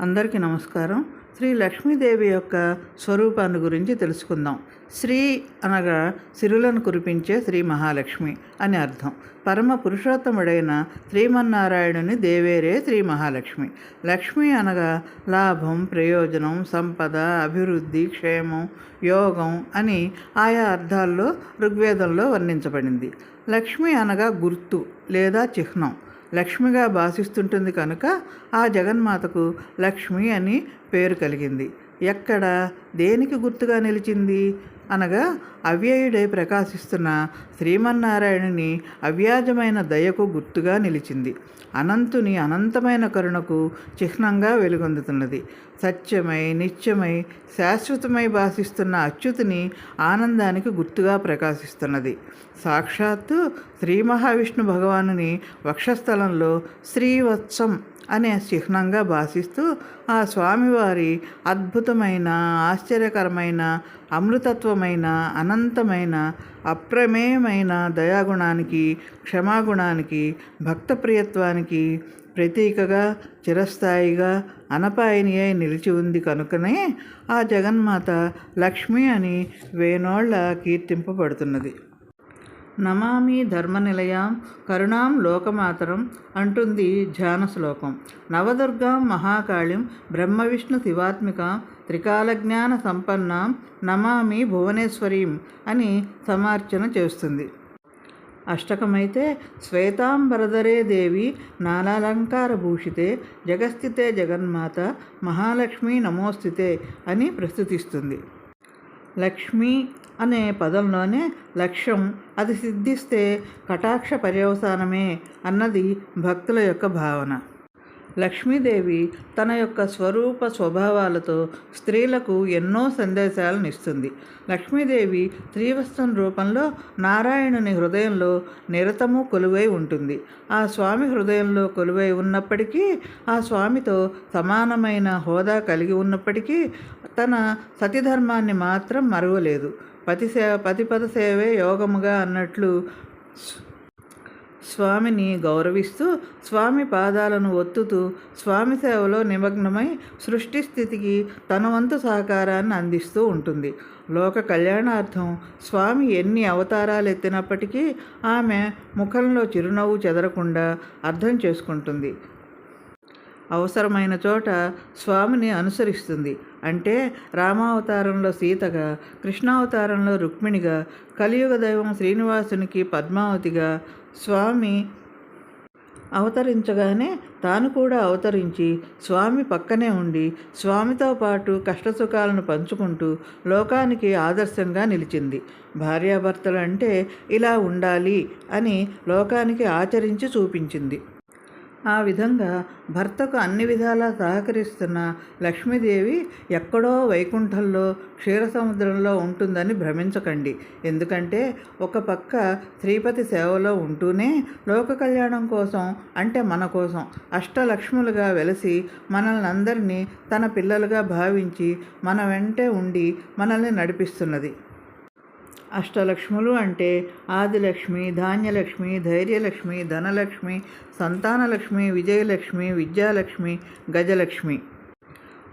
అందరికీ నమస్కారం. శ్రీ లక్ష్మీదేవి యొక్క స్వరూపాన్ని గురించి తెలుసుకుందాం. శ్రీ అనగా సిరులను కురిపించే శ్రీ మహాలక్ష్మి అని అర్థం. పరమ పురుషోత్తముడైన శ్రీమన్నారాయణుని దేవేరే శ్రీ మహాలక్ష్మి. లక్ష్మి అనగా లాభం ప్రయోజనం సంపద అభివృద్ధి క్షేమం యోగం అని ఆయా అర్థాల్లో ఋగ్వేదంలో వర్ణించబడింది. లక్ష్మి అనగా గుర్తు లేదా చిహ్నం. లక్ష్మిగా భాషిస్తుంటుంది కనుక ఆ జగన్మాతకు లక్ష్మి అని పేరు కలిగింది. ఎక్కడ? దేనికి గుర్తుగా నిలిచింది? అనగా అవ్యయుడై ప్రకాశిస్తున్న శ్రీమన్నారాయణుని అవ్యాజమైన దయకు గుర్తుగా నిలిచింది. అనంతుని అనంతమైన కరుణకు చిహ్నంగా వెలుగొందుతున్నది. సత్యమై నిత్యమై శాశ్వతమై భాషిస్తున్న అచ్యుతిని ఆనందానికి గుర్తుగా ప్రకాశిస్తున్నది. సాక్షాత్తు శ్రీ మహావిష్ణు భగవానుని వక్షస్థలంలో శ్రీవత్సం అనే చిహ్నంగా భాషిస్తూ ఆ స్వామివారి అద్భుతమైన ఆశ్చర్యకరమైన అమృతత్వమైన అనంతమైన అప్రమేయమైన దయాగుణానికి క్షమాగుణానికి భక్తప్రియత్వానికి ప్రతీకగా చిరస్థాయిగా అనపాయని అయి నిలిచి ఉంది కనుకనే ఆ జగన్మాత లక్ష్మి అని వేనోళ్ళ కీర్తింపబడుతున్నది. నమామి ధర్మనిలయాం కరుణాం లోకమాతరం అంటుంది ధ్యాన శ్లోకం నవదుర్గాం మహాకాళిం బ్రహ్మ విష్ణు శివాత్మికాం త్రికాలజ్ఞాన సంపన్నాం నమామి భువనేశ్వరీం అని సమార్చన చేస్తుంది. అష్టకమైతే శ్వేతాంబరధరే దేవి నాలాలంకార భూషితే జగస్థితే జగన్మాత మహాలక్ష్మి నమోస్థితే అని ప్రస్తుతిస్తుంది. లక్ష్మి అనే పదంలోనే లక్ష్యం అది సిద్ధిస్తే కటాక్ష పర్యవసానమే అన్నది భక్తుల యొక్క భావన. లక్ష్మీదేవి తన యొక్క స్వరూప స్వభావాలతో స్త్రీలకు ఎన్నో సందేశాలను ఇస్తుంది లక్ష్మీదేవి శ్రీవస్త్రం రూపంలో నారాయణుని హృదయంలో నిరతము కొలువై ఉంటుంది. ఆ స్వామి హృదయంలో కొలువై ఉన్నప్పటికీ ఆ స్వామితో సమానమైన హోదా కలిగి ఉన్నప్పటికీ తన సతీధర్మాన్ని మాత్రం మరువలేదు. పతి సే పతిపద సేవే యోగముగా అన్నట్లు స్వామిని గౌరవిస్తూ స్వామి పాదాలను ఒత్తుతూ స్వామి సేవలో నిమగ్నమై సృష్టి స్థితికి తన వంతు సహకారాన్ని అందిస్తూ ఉంటుంది. లోక కళ్యాణార్థం స్వామి ఎన్ని అవతారాలు ఎత్తినప్పటికీ ఆమె ముఖంలో చిరునవ్వు చెదరకుండా అర్థం చేసుకుంటుంది. అవసరమైన చోట స్వామిని అనుసరిస్తుంది. అంటే రామావతారంలో సీతగా కృష్ణావతారంలో రుక్మిణిగా కలియుగ దైవం శ్రీనివాసునికి పద్మావతిగా స్వామి అవతరించగానే తాను కూడా అవతరించి స్వామి పక్కనే ఉండి స్వామితో పాటు కష్టసుఖాలను పంచుకుంటూ లోకానికి ఆదర్శంగా నిలిచింది. భార్యాభర్తలు అంటే ఇలా ఉండాలి అని లోకానికి ఆచరించి చూపించింది. ఆ విధంగా భర్తకు అన్ని విధాలా సహకరిస్తున్న లక్ష్మీదేవి ఎక్కడో వైకుంఠంలో క్షీరసముద్రంలో ఉంటుందని భ్రమించకండి. ఎందుకంటే ఒక పక్క శ్రీపతి సేవలో ఉంటూనే లోక కళ్యాణం కోసం అంటే మన కోసం అష్టలక్ష్ములుగా వెలసి మనల్ని అందరినీ తన పిల్లలుగా భావించి మన వెంటే ఉండి మనల్ని నడిపిస్తున్నది. అష్టలక్ష్ములు అంటే ఆదిలక్ష్మి ధాన్యలక్ష్మి ధైర్యలక్ష్మి ధనలక్ష్మి సంతానలక్ష్మి విజయలక్ష్మి విద్యాలక్ష్మి గజలక్ష్మి.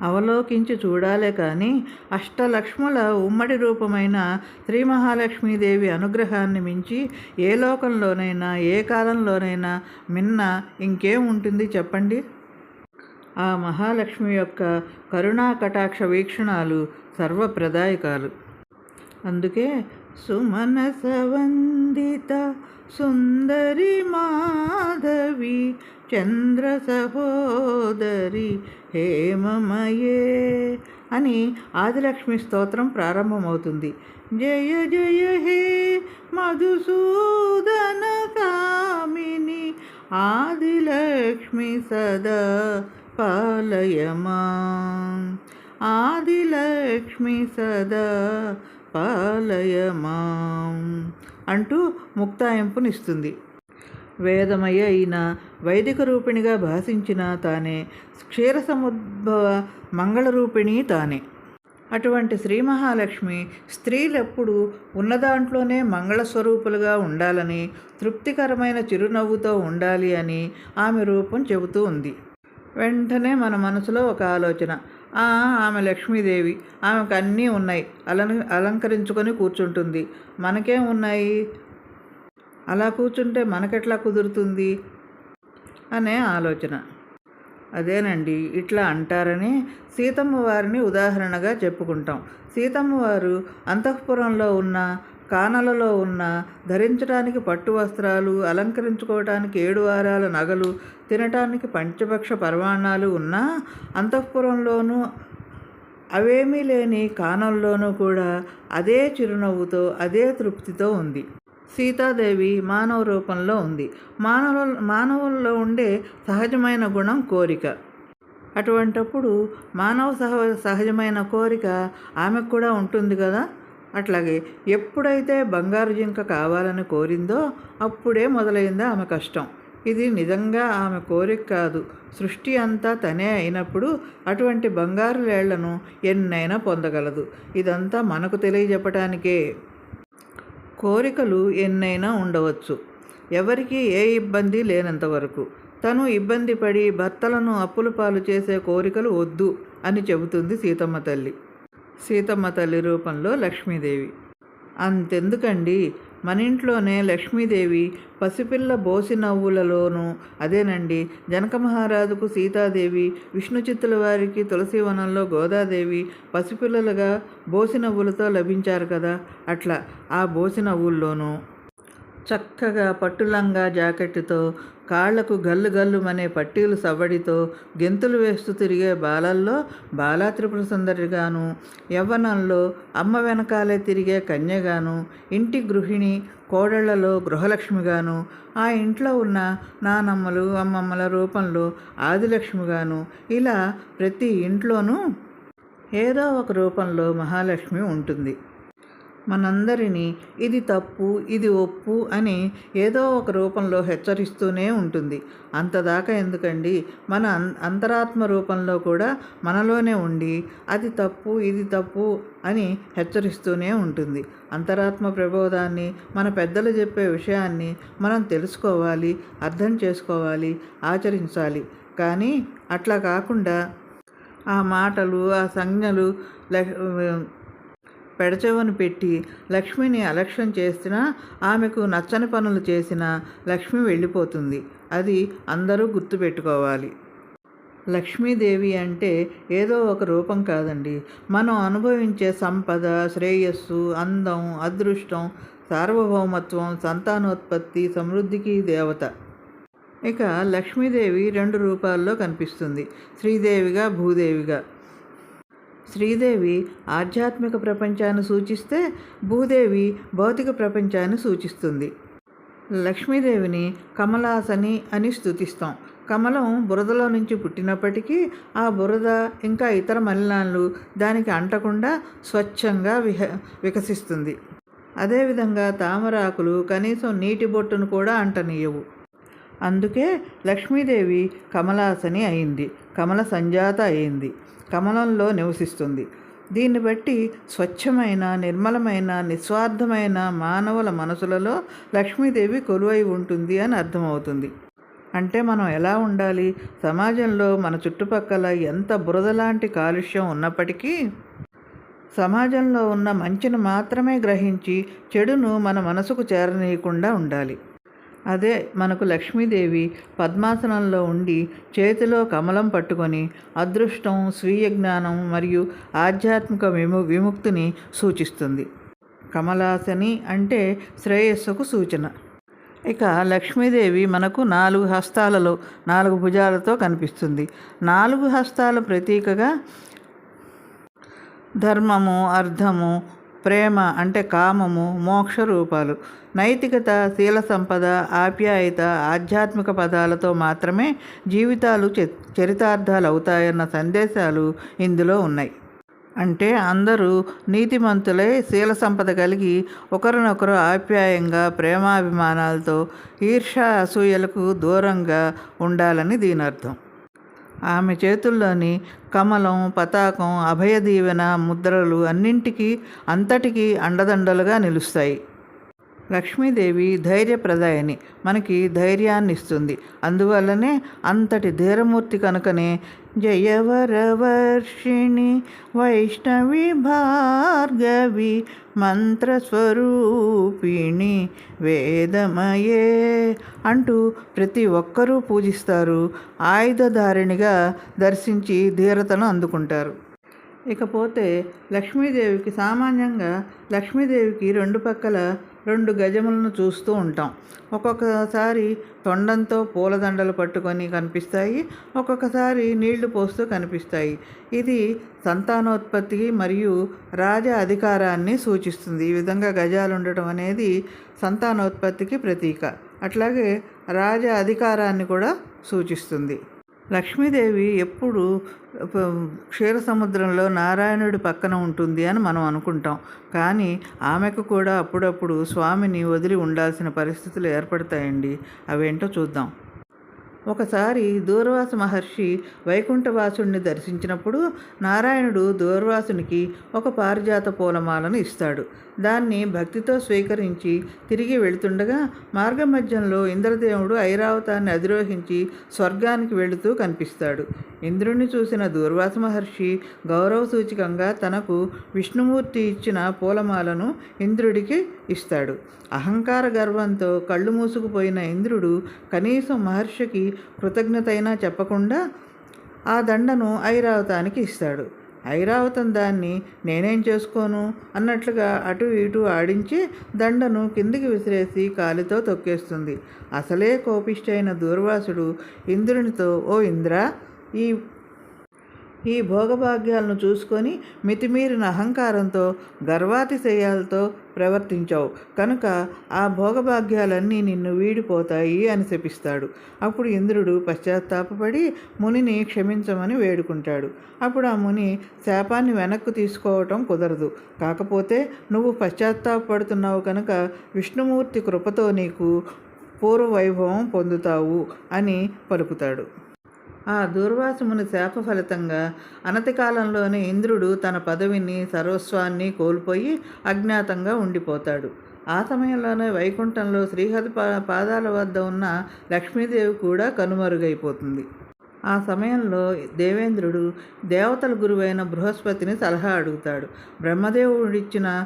అవలోకించి చూడాలే కానీ అష్టలక్ష్ముల ఉమ్మడి రూపమైన శ్రీ మహాలక్ష్మీదేవి అనుగ్రహాన్ని మించి ఏ లోకంలోనైనా ఏ కాలంలోనైనా మిన్న ఇంకేం ఉంటుంది చెప్పండి? ఆ మహాలక్ష్మి యొక్క కరుణా కటాక్ష వీక్షణాలు సర్వప్రదాయకాలు. అందుకే సుమనస వందిత సుందరి మాధవి చంద్ర సహోదరి హేమమయే అని ఆదిలక్ష్మి స్తోత్రం ప్రారంభమవుతుంది. జయ జయ హే మధుసూదన కామిని ఆదిలక్ష్మి సదా పాలయమా. ఆదిలక్ష్మి సదా పాలయమాం అంటూ ముక్తాయింపునిస్తుంది. వేదమయ అయిన వైదిక రూపిణిగా భాషించిన తానే క్షీరసముద్భవ మంగళరూపిణి తానే. అటువంటి శ్రీ మహాలక్ష్మి స్త్రీలెప్పుడు ఉన్నదాంట్లోనే మంగళస్వరూపులుగా ఉండాలని తృప్తికరమైన చిరునవ్వుతో ఉండాలి అని ఆమె రూపం చెబుతూ ఉంది. వెంటనే మన మనసులో ఒక ఆలోచన ఆమె లక్ష్మీదేవి. ఆమెకు అన్నీ ఉన్నాయి. అలం అలంకరించుకొని కూర్చుంటుంది. మనకేం ఉన్నాయి? అలా కూర్చుంటే మనకెట్లా కుదురుతుంది? అనే ఆలోచన. అదేనండి. ఇట్లా అంటారని సీతమ్మ వారిని ఉదాహరణగా చెప్పుకుంటాం. సీతమ్మ వారు అంతఃపురంలో ఉన్న కానలలో ఉన్న ధరించడానికి పట్టు వస్త్రాలు అలంకరించుకోవటానికి ఏడు వారాల నగలు తినటానికి పంచభక్ష పరమాణాలు ఉన్న అంతఃపురంలోనూ అవేమీ లేని కానంలోనూ కూడా అదే చిరునవ్వుతో అదే తృప్తితో ఉంది. సీతాదేవి మానవ రూపంలో ఉంది. మానవ మానవుల్లో ఉండే సహజమైన గుణం కోరిక. అటువంటప్పుడు మానవ సహ సహజమైన కోరిక ఆమెకు కూడా ఉంటుంది కదా? అట్లాగే ఎప్పుడైతే బంగారు జింక కావాలని కోరిందో అప్పుడే మొదలైందా ఆమె కష్టం. ఇది నిజంగా ఆమె కోరిక కాదు. సృష్టి అంతా తనే అయినప్పుడు అటువంటి బంగారు లేళ్ళను ఎన్నైనా పొందగలదు. ఇదంతా మనకు తెలియజెప్పటానికే. కోరికలు ఎన్నైనా ఉండవచ్చు. ఎవరికి ఏ ఇబ్బంది లేనంత వరకు. తను ఇబ్బంది పడి భర్తలను అప్పుల పాలు చేసే కోరికలు వద్దు అని చెబుతుంది సీతమ్మ తల్లి. సీతమ్మ తల్లి రూపంలో లక్ష్మీదేవి. అంతెందుకండి? మన ఇంట్లోనే లక్ష్మీదేవి పసిపిల్ల బోసి నవ్వులలోనూ అదేనండి జనక మహారాజుకు సీతాదేవి విష్ణు చిత్తుల వారికి తులసివనంలో గోదాదేవి పసిపిల్లలుగా బోసి నవ్వులతో లభించారు కదా? అట్లా ఆ బోసి నవ్వుల్లోనూ చక్కగా పట్టులంగా జాకెట్టుతో కాళ్ళకు గల్లు గల్లుమనే పట్టీలు సవ్వడితో గెంతులు వేస్తూ తిరిగే బాలల్లో బాలా త్రిపుర సుందరిగాను యవ్వనంలో అమ్మ వెనకాలే తిరిగే కన్యగాను ఇంటి గృహిణి కోడళ్ళలో గృహలక్ష్మిగాను ఆ ఇంట్లో ఉన్న నానమ్మలు అమ్మమ్మల రూపంలో ఆదిలక్ష్మిగాను ఇలా ప్రతి ఇంట్లోనూ ఏదో ఒక రూపంలో మహాలక్ష్మి ఉంటుంది. మనందరినీ ఇది తప్పు ఇది ఒప్పు అని ఏదో ఒక రూపంలో హెచ్చరిస్తూనే ఉంటుంది. అంతదాకా ఎందుకండి? మన అం అంతరాత్మ రూపంలో కూడా మనలోనే ఉండి అది తప్పు ఇది తప్పు అని హెచ్చరిస్తూనే ఉంటుంది. అంతరాత్మ ప్రబోధాన్ని మన పెద్దలు చెప్పే విషయాన్ని మనం తెలుసుకోవాలి అర్థం చేసుకోవాలి ఆచరించాలి. కానీ అట్లా కాకుండా ఆ మాటలు ఆ సంజ్ఞలు పెడచెవను పెట్టి లక్ష్మిని అలక్ష్యం చేసినా ఆమెకు నచ్చని పనులు చేసినా లక్ష్మి వెళ్ళిపోతుంది. అది అందరూ గుర్తుపెట్టుకోవాలి. లక్ష్మీదేవి అంటే ఏదో ఒక రూపం కాదండి. మనం అనుభవించే సంపద శ్రేయస్సు అందం అదృష్టం సార్వభౌమత్వం సంతానోత్పత్తి సమృద్ధికి దేవత. ఇక లక్ష్మీదేవి రెండు రూపాల్లో కనిపిస్తుంది. శ్రీదేవిగా భూదేవిగా. శ్రీదేవి ఆధ్యాత్మిక ప్రపంచాన్ని సూచిస్తే భూదేవి భౌతిక ప్రపంచాన్ని సూచిస్తుంది. లక్ష్మీదేవిని కమలాసని అని స్థుతిస్తాం కమలం బురదలో నుంచి పుట్టినప్పటికీ ఆ బురద ఇంకా ఇతర మలినాలు దానికి అంటకుండా స్వచ్ఛంగా విహ వికసిస్తుంది. అదేవిధంగా తామరాకులు కనీసం నీటి బొట్టును కూడా అంటనీయవు. అందుకే లక్ష్మీదేవి కమలాసని అయింది. కమల సంజాత అయింది. కమలంలో నివసిస్తుంది. దీన్ని బట్టి స్వచ్ఛమైన నిర్మలమైన నిస్వార్థమైన మానవుల మనసులలో లక్ష్మీదేవి కొలువై ఉంటుంది అని అర్థమవుతుంది. అంటే మనం ఎలా ఉండాలి? సమాజంలో మన చుట్టుపక్కల ఎంత బురదలాంటి కాలుష్యం ఉన్నప్పటికీ సమాజంలో ఉన్న మంచిని మాత్రమే గ్రహించి చెడును మన మనసుకు చేరనీయకుండా ఉండాలి. అదే మనకు లక్ష్మీదేవి పద్మాసనంలో ఉండి చేతిలో కమలం పట్టుకొని అదృష్టం స్వీయ జ్ఞానం మరియు ఆధ్యాత్మిక విము విముక్తిని సూచిస్తుంది. కమలాసని అంటే శ్రేయస్సుకు సూచన. ఇక లక్ష్మీదేవి మనకు నాలుగు హస్తాలలో నాలుగు భుజాలతో కనిపిస్తుంది. నాలుగు హస్తాల ప్రతీకగా ధర్మము అర్థము ప్రేమ అంటే కామము మోక్ష రూపాలు నైతికత శీల సంపద ఆప్యాయత ఆధ్యాత్మిక పదాలతో మాత్రమే జీవితాలు చరితార్థాలు అవుతాయన్న సందేశాలు ఇందులో ఉన్నాయి. అంటే అందరూ నీతిమంతులై శీల సంపద కలిగి ఒకరినొకరు ఆప్యాయంగా ప్రేమాభిమానాలతో ఈర్ష అసూయలకు దూరంగా ఉండాలని దీని అర్థం ఆమె చేతుల్లోని కమలం పతాకం అభయ దీవెన ముద్రలు అన్నింటికీ అంతటికీ అండదండలుగా నిలుస్తాయి. లక్ష్మీదేవి ధైర్యప్రదాయని మనకి ధైర్యాన్ని ఇస్తుంది అందువల్లనే అంతటి ధీరమూర్తి కనుకనే జయవరవర్షిణి వైష్ణవి భార్గవి మంత్రస్వరూపిణి వేదమయే అంటూ ప్రతి ఒక్కరూ పూజిస్తారు. ఆయుధధారిణిగా దర్శించి ధీరతను అందుకుంటారు. ఇకపోతే లక్ష్మీదేవికి సామాన్యంగా లక్ష్మీదేవికి రెండు పక్కల రెండు గజములను చూస్తూ ఉంటాం. ఒక్కొక్కసారి తొండంతో పూలదండలు పట్టుకొని కనిపిస్తాయి. ఒక్కొక్కసారి నీళ్ళు పోస్తూ కనిపిస్తాయి. ఇది సంతానోత్పత్తికి మరియు రాజ అధికారాన్ని సూచిస్తుంది. ఈ విధంగా గజాలు ఉండటం అనేది సంతానోత్పత్తికి ప్రతీక. అట్లాగే రాజ అధికారాన్ని కూడా సూచిస్తుంది. లక్ష్మీదేవి ఎప్పుడు క్షీర సముద్రంలో నారాయణుడి పక్కన ఉంటుంది అని మనం అనుకుంటాం. కానీ ఆమెకు కూడా అప్పుడప్పుడు స్వామిని వదిలి ఉండాల్సిన పరిస్థితులు ఏర్పడతాయండి. అవేంటో చూద్దాం. ఒకసారి దూర్వాస మహర్షి వైకుంఠవాసుడిని దర్శించినప్పుడు నారాయణుడు దూర్వాసునికి ఒక పారిజాత పూలమాలను ఇస్తాడు. దాన్ని భక్తితో స్వీకరించి తిరిగి వెళుతుండగా మార్గమధ్యంలో ఇంద్రదేవుడు ఐరావతాన్ని అధిరోహించి స్వర్గానికి వెళుతూ కనిపిస్తాడు. ఇంద్రుణ్ణి చూసిన దూర్వాస మహర్షి గౌరవ సూచకంగా తనకు విష్ణుమూర్తి ఇచ్చిన పూలమాలను ఇంద్రుడికి ఇస్తాడు. అహంకార గర్వంతో కళ్ళు మూసుకుపోయిన ఇంద్రుడు కనీసం మహర్షికి కృతజ్ఞతైనా చెప్పకుండా ఆ దండను ఐరావతానికి ఇస్తాడు. ఐరావతం దాన్ని నేనేం చేసుకోను? అన్నట్లుగా అటు ఇటు ఆడించి దండను కిందికి విసిరేసి కాలితో తొక్కేస్తుంది. అసలే కోపిష్టైన దూర్వాసుడు ఇంద్రునితో ఓ ఇంద్ర ఈ ఈ భోగభాగ్యాలను చూసుకొని మితిమీరిన అహంకారంతో గర్వాతిశయాలతో ప్రవర్తించావు. కనుక ఆ భోగభాగ్యాలన్నీ నిన్ను వీడిపోతాయి అని శపిస్తాడు. అప్పుడు ఇంద్రుడు పశ్చాత్తాపపడి మునిని క్షమించమని వేడుకుంటాడు. అప్పుడు ఆ ముని శాపాన్ని వెనక్కు తీసుకోవటం కుదరదు. కాకపోతే నువ్వు పశ్చాత్తాపడుతున్నావు కనుక విష్ణుమూర్తి కృపతో నీకు పూర్వ వైభవం పొందుతావు అని పలుకుతాడు. ఆ దుర్వాసముని శాప ఫలితంగా అనతి కాలంలోనే ఇంద్రుడు తన పదవిని సర్వస్వాన్ని కోల్పోయి అజ్ఞాతంగా ఉండిపోతాడు. ఆ సమయంలోనే వైకుంఠంలో శ్రీహరి పాదాల వద్ద ఉన్న లక్ష్మీదేవి కూడా కనుమరుగైపోతుంది. ఆ సమయంలో దేవేంద్రుడు దేవతల గురువైన బృహస్పతిని సలహా అడుగుతాడు. బ్రహ్మదేవుడిచ్చిన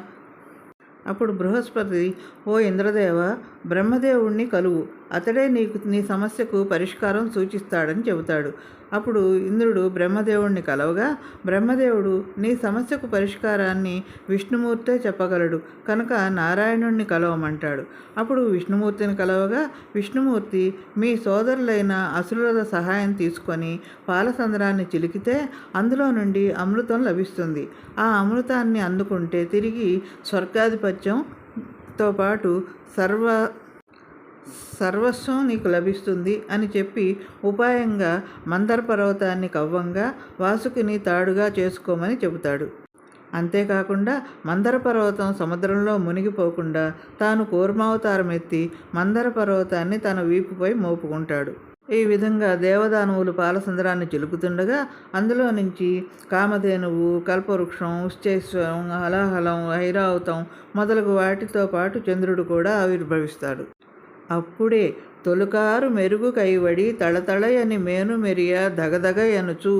అప్పుడు బృహస్పతి ఓ ఇంద్రదేవ బ్రహ్మదేవుణ్ణి కలువు. అతడే నీకు నీ సమస్యకు పరిష్కారం సూచిస్తాడని చెబుతాడు. అప్పుడు ఇంద్రుడు బ్రహ్మదేవుణ్ణి కలవగా బ్రహ్మదేవుడు నీ సమస్యకు పరిష్కారాన్ని విష్ణుమూర్తే చెప్పగలడు కనుక నారాయణుణ్ణి కలవమంటాడు. అప్పుడు విష్ణుమూర్తిని కలవగా విష్ణుమూర్తి మీ సోదరులైన అసురుల సహాయం తీసుకొని పాలసంద్రాన్ని చిలికితే అందులో నుండి అమృతం లభిస్తుంది. ఆ అమృతాన్ని అందుకుంటే తిరిగి స్వర్గాధిపత్యంతో పాటు సర్వ సర్వస్వం నీకు లభిస్తుంది అని చెప్పి ఉపాయంగా మందర పర్వతాన్ని కవ్వంగా వాసుకిని తాడుగా చేసుకోమని చెబుతాడు. అంతేకాకుండా మందర పర్వతం సముద్రంలో మునిగిపోకుండా తాను కూర్మావతారం ఎత్తి మందర పర్వతాన్ని తన వీపుపై మోపుకుంటాడు. ఈ విధంగా దేవదానువులు పాలసంద్రాన్ని చిలుకుతుండగా అందులో నుంచి కామధేనువు కల్పవృక్షం ఉశ్చేశ్వరం హలాహలం ఐరావతం మొదలగు వాటితో పాటు చంద్రుడు కూడా ఆవిర్భవిస్తాడు. అప్పుడే తొలుకారు మెరుగు కైవడి తళతళయని మేను మెరియ దగదగ ఎనుచు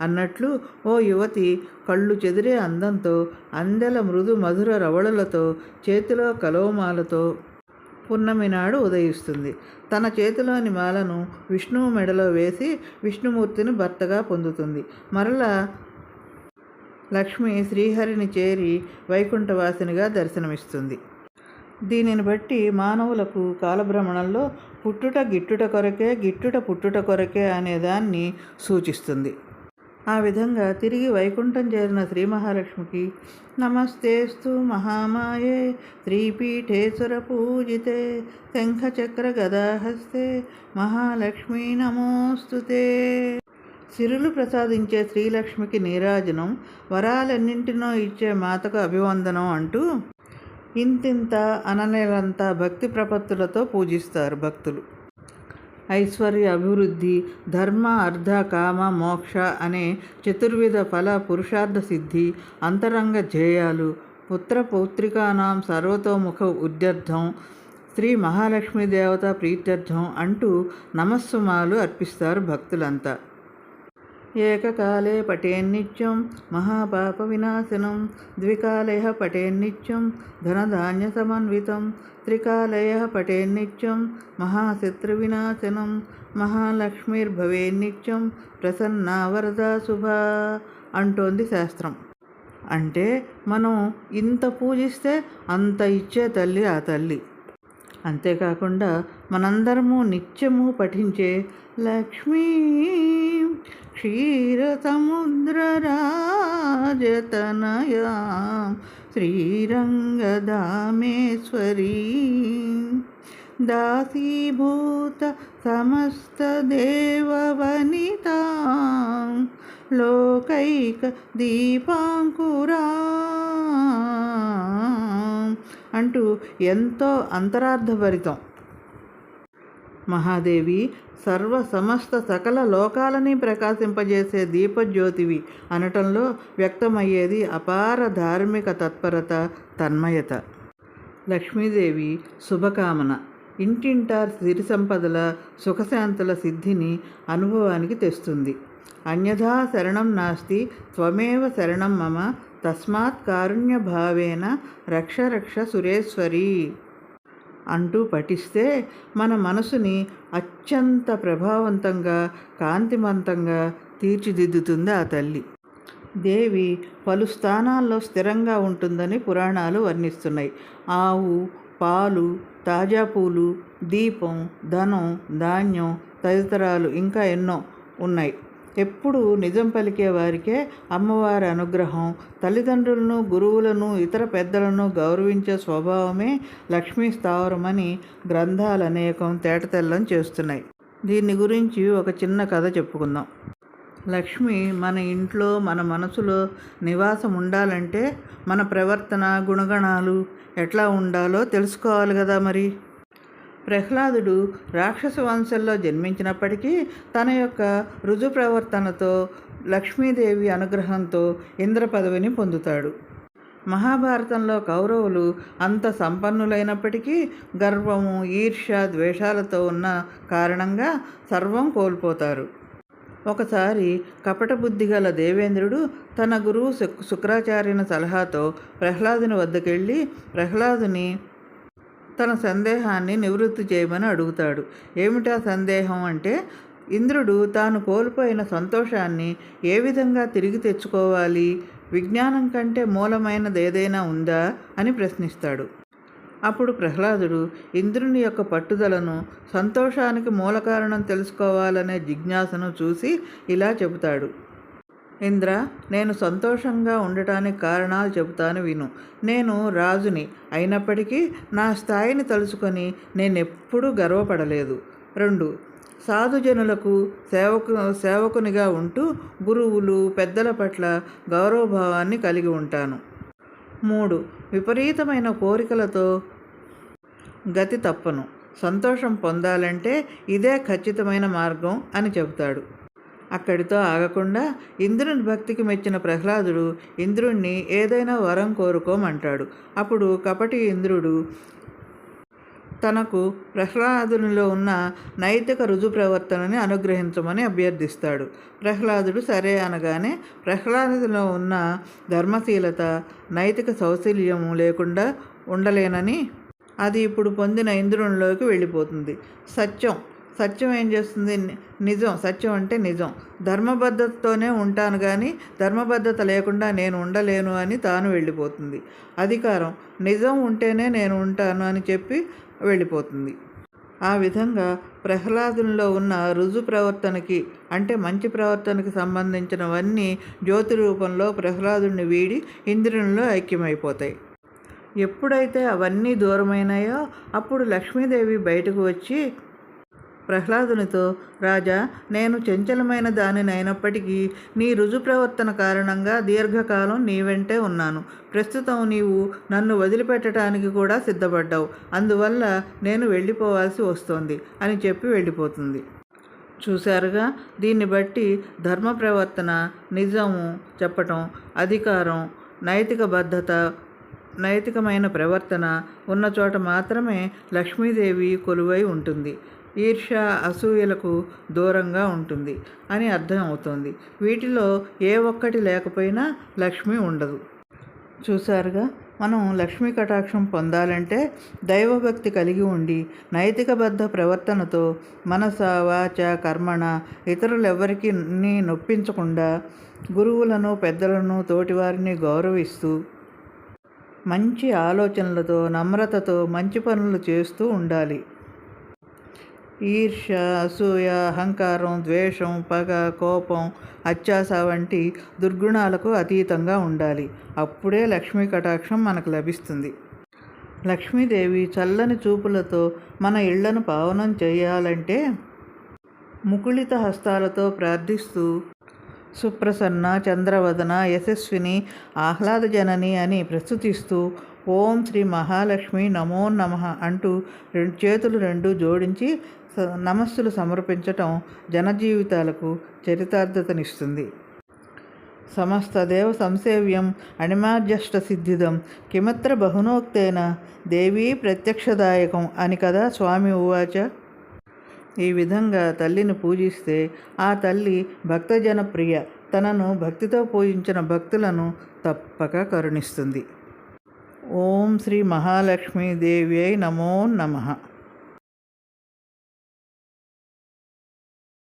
అన్నట్లు ఓ యువతి కళ్ళు చెదిరే అందంతో అందెల మృదు మధుర రవళలతో చేతిలో కలోమాలతో పున్నమి నాడు ఉదయిస్తుంది. తన చేతిలోని మాలను విష్ణువు మెడలో వేసి విష్ణుమూర్తిని భర్తగా పొందుతుంది. మరలా లక్ష్మి శ్రీహరిని చేరి వైకుంఠవాసినిగా దర్శనమిస్తుంది. దీనిని బట్టి మానవులకు కాలభ్రమణంలో పుట్టుట గిట్టుట కొరకే గిట్టుట పుట్టుట కొరకే అనే దాన్ని సూచిస్తుంది. ఆ విధంగా తిరిగి వైకుంఠం చేరిన శ్రీ మహాలక్ష్మికి నమస్తేస్తు మహామాయే త్రిపీఠేశ్వర పూజితే శంఖచక్ర గదాహస్తే మహాలక్ష్మీ నమోస్తుతే సిరులు ప్రసాదించే శ్రీలక్ష్మికి నీరాజనం వరాలన్నింటినో ఇచ్చే మాతకు అభివందనం అంటూ ఇంతింత అననేలంతా భక్తి ప్రపత్తులతో పూజిస్తారు భక్తులు. ఐశ్వర్య అభివృద్ధి ధర్మ అర్ధ కామ మోక్ష అనే చతుర్విధ ఫల పురుషార్థ సిద్ధి అంతరంగ జేయాలు పుత్ర పౌత్రికానాం సర్వతోముఖ ఉద్యర్థం శ్రీ మహాలక్ష్మీ దేవత ప్రీత్యర్థం అంటూ నమస్సుమాలు అర్పిస్తారు భక్తులంతా. ఏకకాలే పటేన్నిత్యం మహాపాప వినాశనం ద్వికాలయ పటేన్నిత్యం ధనధాన్య సమన్వితం త్రికాలయ పటేన్నిత్యం మహాశత్రు వినాశనం మహాలక్ష్మీర్భవేన్నిత్యం ప్రసన్నా వరదా శుభ అంటోంది శాస్త్రం. అంటే మనం ఇంత పూజిస్తే అంత ఇచ్చే తల్లి ఆ తల్లి. అంతేకాకుండా మనందరము నిత్యము పఠించే లక్ష్మీ క్షీరసముద్రరాజతనయా శ్రీరంగదామేశ్వరీ దాసీభూత సమస్త దేవవనితా లోకైక దీపాంకురా. అంటూ ఎంతో అంతరార్థభరితం. మహాదేవి సర్వ సమస్త సకల లోకాలని ప్రకాశింపజేసే దీపజ్యోతివి అనటంలో వ్యక్తమయ్యేది అపార ధార్మిక తత్పరత తన్మయత. లక్ష్మీదేవి శుభకామన. ఇంటింటా సిరి సంపదల సుఖశాంతుల సిద్ధిని అనుభవానికి తెస్తుంది. అన్యథా శరణం నాస్తి త్వమేవ శరణం మమ తస్మాత్ కారుణ్యభావేన రక్ష రక్ష సురేశ్వరి అంటూ పఠిస్తే మన మనసుని అత్యంత ప్రభావవంతంగా కాంతిమంతంగా తీర్చిదిద్దుతుంది ఆ తల్లి. దేవి పలు స్థానాల్లో స్థిరంగా ఉంటుందని పురాణాలు వర్ణిస్తున్నాయి. ఆవు పాలు తాజా పూలు దీపం ధనం ధాన్యం తదితరాలు ఇంకా ఎన్నో ఉన్నాయి. ఎప్పుడు నిజం పలికే వారికే అమ్మవారి అనుగ్రహం. తల్లిదండ్రులను గురువులను ఇతర పెద్దలను గౌరవించే స్వభావమే లక్ష్మీ స్థావరమని గ్రంథాలు అనేకం తేటతెల్లం చేస్తున్నాయి. దీని గురించి ఒక చిన్న కథ చెప్పుకుందాం. లక్ష్మి మన ఇంట్లో మన మనసులో నివాసం ఉండాలంటే మన ప్రవర్తన గుణగణాలు ఎట్లా ఉండాలో తెలుసుకోవాలి కదా మరి? ప్రహ్లాదుడు రాక్షస వంశంలో జన్మించినప్పటికీ తన యొక్క రుజు ప్రవర్తనతో లక్ష్మీదేవి అనుగ్రహంతో ఇంద్ర పదవిని పొందుతాడు. మహాభారతంలో కౌరవులు అంత సంపన్నులైనప్పటికీ గర్వము ఈర్ష్య ద్వేషాలతో ఉన్న కారణంగా సర్వం కోల్పోతారు. ఒకసారి కపట బుద్ధి గల దేవేంద్రుడు తన గురువు శుక్రాచార్యుని సలహాతో ప్రహ్లాదుని వద్దకెళ్ళి ప్రహ్లాదుని తన సందేహాన్ని నివృత్తి చేయమని అడుగుతాడు. ఏమిటా సందేహం అంటే ఇంద్రుడు తాను కోల్పోయిన సంతోషాన్ని ఏ విధంగా తిరిగి తెచ్చుకోవాలి? విజ్ఞానం కంటే మూలమైనది ఏదైనా ఉందా? అని ప్రశ్నిస్తాడు. అప్పుడు ప్రహ్లాదుడు ఇంద్రుని యొక్క పట్టుదలను సంతోషానికి మూల కారణం తెలుసుకోవాలనే జిజ్ఞాసను చూసి ఇలా చెబుతాడు. ఇంద్ర నేను సంతోషంగా ఉండటానికి కారణాలు చెబుతాను విను. నేను రాజుని అయినప్పటికీ నా స్థాయిని తలుచుకొని నేనెప్పుడూ గర్వపడలేదు. రెండు సాధుజనులకు సేవకు సేవకునిగా ఉంటూ గురువులు పెద్దల పట్ల గౌరవభావాన్ని కలిగి ఉంటాను. మూడు విపరీతమైన కోరికలతో గతి తప్పను. సంతోషం పొందాలంటే ఇదే ఖచ్చితమైన మార్గం అని చెబుతాడు. అక్కడితో ఆగకుండా ఇంద్రుని భక్తికి మెచ్చిన ప్రహ్లాదుడు ఇంద్రుణ్ణి ఏదైనా వరం కోరుకోమంటాడు. అప్పుడు కపటి ఇంద్రుడు తనకు ప్రహ్లాదునిలో ఉన్న నైతిక రుజు ప్రవర్తనని అనుగ్రహించమని అభ్యర్థిస్తాడు. ప్రహ్లాదుడు సరే అనగానే ప్రహ్లాదులో ఉన్న ధర్మశీలత నైతిక సౌశల్యము లేకుండా ఉండలేనని అది ఇప్పుడు పొందిన ఇంద్రునిలోకి వెళ్ళిపోతుంది. సత్యం సత్యం ఏం చేస్తుంది? నిజం. సత్యం అంటే నిజం. ధర్మబద్ధతతోనే ఉంటాను కానీ ధర్మబద్ధత లేకుండా నేను ఉండలేను అని తాను వెళ్ళిపోతుంది. అధికారం. నిజం ఉంటేనే నేను ఉంటాను అని చెప్పి వెళ్ళిపోతుంది. ఆ విధంగా ప్రహ్లాదుల్లో ఉన్న రుజు ప్రవర్తనకి అంటే మంచి ప్రవర్తనకి సంబంధించినవన్నీ జ్యోతి రూపంలో ప్రహ్లాదుని వీడి ఇంద్రునిలో ఐక్యమైపోతాయి. ఎప్పుడైతే అవన్నీ దూరమైనాయో అప్పుడు లక్ష్మీదేవి బయటకు వచ్చి ప్రహ్లాదునితో రాజా నేను చంచలమైన దానినైనప్పటికీ అయినప్పటికీ నీ రుజు ప్రవర్తన కారణంగా దీర్ఘకాలం నీ వెంటే ఉన్నాను. ప్రస్తుతం నీవు నన్ను వదిలిపెట్టడానికి కూడా సిద్ధపడ్డావు. అందువల్ల నేను వెళ్ళిపోవాల్సి వస్తోంది అని చెప్పి వెళ్ళిపోతుంది. చూశారుగా దీన్ని బట్టి ధర్మ ప్రవర్తన నిజము చెప్పటం అధికారం నైతిక బద్ధత నైతికమైన ప్రవర్తన ఉన్న చోట మాత్రమే లక్ష్మీదేవి కొలువై ఉంటుంది. ఈర్ష్య అసూయలకు దూరంగా ఉంటుంది అని అర్థం అవుతుంది. వీటిలో ఏ ఒక్కటి లేకపోయినా లక్ష్మి ఉండదు. చూసారుగా మనం లక్ష్మీ కటాక్షం పొందాలంటే దైవభక్తి కలిగి ఉండి నైతికబద్ధ ప్రవర్తనతో మనస వాచ కర్మణ ఇతరులెవరికి నొప్పించకుండా గురువులను పెద్దలను తోటివారిని గౌరవిస్తూ మంచి ఆలోచనలతో నమ్రతతో మంచి పనులు చేస్తూ ఉండాలి. ఈర్ష్య అసూయ అహంకారం ద్వేషం పగ కోపం అత్యాస వంటి దుర్గుణాలకు అతీతంగా ఉండాలి. అప్పుడే లక్ష్మీ కటాక్షం మనకు లభిస్తుంది. లక్ష్మీదేవి చల్లని చూపులతో మన ఇళ్ళను పావనం చేయాలంటే ముకుళిత హస్తాలతో ప్రార్థిస్తూ సుప్రసన్న చంద్రవదన యశస్విని ఆహ్లాదజనని అని ప్రస్తుతిస్తూ ఓం శ్రీ మహాలక్ష్మి నమో నమ అంటూ రెండు చేతులు రెండు జోడించి నమస్సులు సమర్పించటం జనజీవితాలకు చరితార్థతనిస్తుంది. సమస్తదేవ సంసేవ్యం అణిమాధ్యష్ట సిద్ధిదం కిమత్ర బహునోక్తేన దేవీ ప్రత్యక్షదాయకం అని కదా స్వామి ఉవాచ. ఈ విధంగా తల్లిని పూజిస్తే ఆ తల్లి భక్తజనప్రియ తనను భక్తితో పూజించిన భక్తులను తప్పక కరుణిస్తుంది. ఓం శ్రీ మహాలక్ష్మీదేవి అయి నమో నమ.